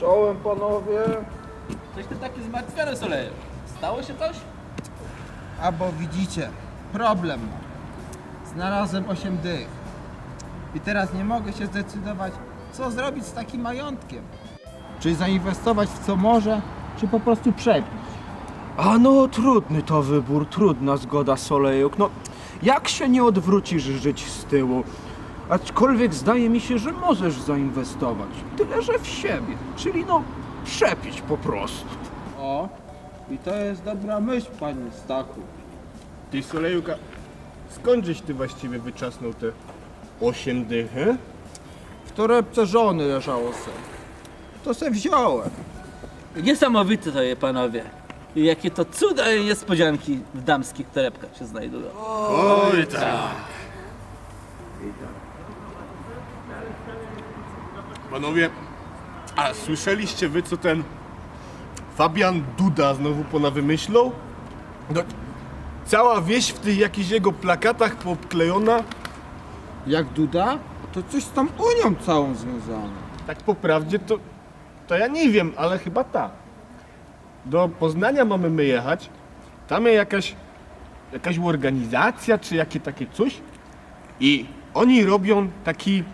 Czołem panowie. Coś ty taki zmartwiony, Soleju. Stało się coś? A bo widzicie, problem. Znalazłem 8 dych. I teraz nie mogę się zdecydować, co zrobić z takim majątkiem. Czy zainwestować w co może, czy po prostu przepić. A no, trudny to wybór, trudna zgoda, Solejuk. No, jak się nie odwrócisz żyć z tyłu? Aczkolwiek zdaje mi się, że możesz zainwestować. Tyle, że w siebie. Czyli no, przepić po prostu. O, i to jest dobra myśl, panie Stachu. Ty Solejuka, skądżeś ty właściwie wyczasnął te 8 dych, he? W torebce żony leżało se. To se wziąłem. Niesamowite to je, panowie. I jakie to cuda i niespodzianki w damskich torebkach się znajdują. Oj tak. Panowie, a słyszeliście wy, co ten Fabian Duda znowu ponawymyślał? No, cała wieś w tych jakichś jego plakatach poobklejona. Jak Duda, to coś z tą Unią całą związane. Tak po prawdzie to, to ja nie wiem, ale chyba tak. Do Poznania mamy my jechać. Tam jest jakaś, jakaś organizacja, czy jakie takie coś. I oni robią taki,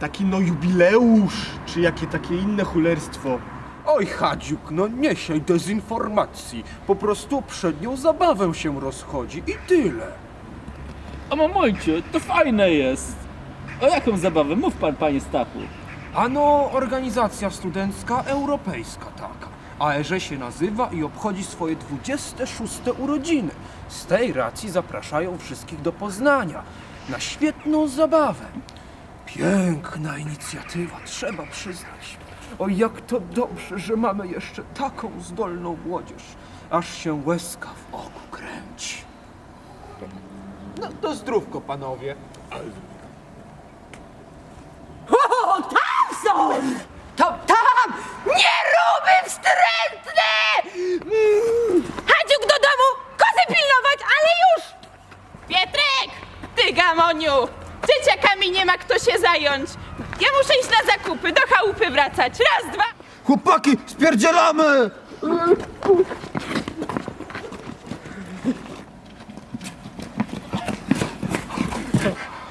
taki no jubileusz, czy jakie takie inne chulerstwo. Oj, Hadziuk, no nie siej dezinformacji. Po prostu przed nią zabawę się rozchodzi i tyle. O mamojcie, to fajne jest. O jaką zabawę? Mów pan, panie Stachu. Ano, organizacja studencka europejska taka. AEże się nazywa i obchodzi swoje 26 urodziny. Z tej racji zapraszają wszystkich do Poznania na świetną zabawę. Piękna inicjatywa, trzeba przyznać. O jak to dobrze, że mamy jeszcze taką zdolną młodzież. Aż się łezka w oku kręci. No to zdrówko, panowie. O, tam są! To tam! Nie ruby wstrętne! Mm. Hadziuk do domu! Kozy pilnować, ale już! Pietrek! Ty gamoniu! Dzieciakami nie ma kto się zająć. Ja muszę iść na zakupy, do chałupy wracać. Raz, dwa. Chłopaki, spierdzielamy!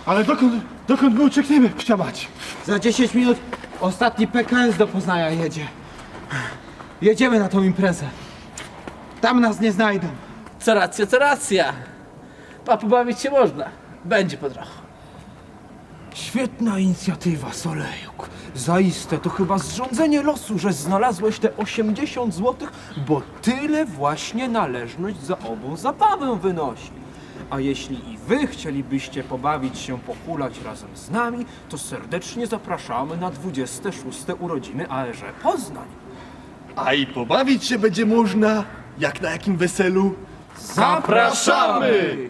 Ale dokąd, dokąd my uciekniemy, psiamać? Za 10 minut ostatni PKS do Poznania jedzie. Jedziemy na tą imprezę. Tam nas nie znajdą. Co racja, co racja. A pobawić się można. Będzie po trochu. Świetna inicjatywa, Solejuk. Zaiste to chyba zrządzenie losu, że znalazłeś te 80 zł, bo tyle właśnie należność za ową zabawę wynosi. A jeśli i wy chcielibyście pobawić się, pochulać razem z nami, to serdecznie zapraszamy na 26 urodziny ARZ Poznań. A i pobawić się będzie można, jak na jakim weselu. Zapraszamy!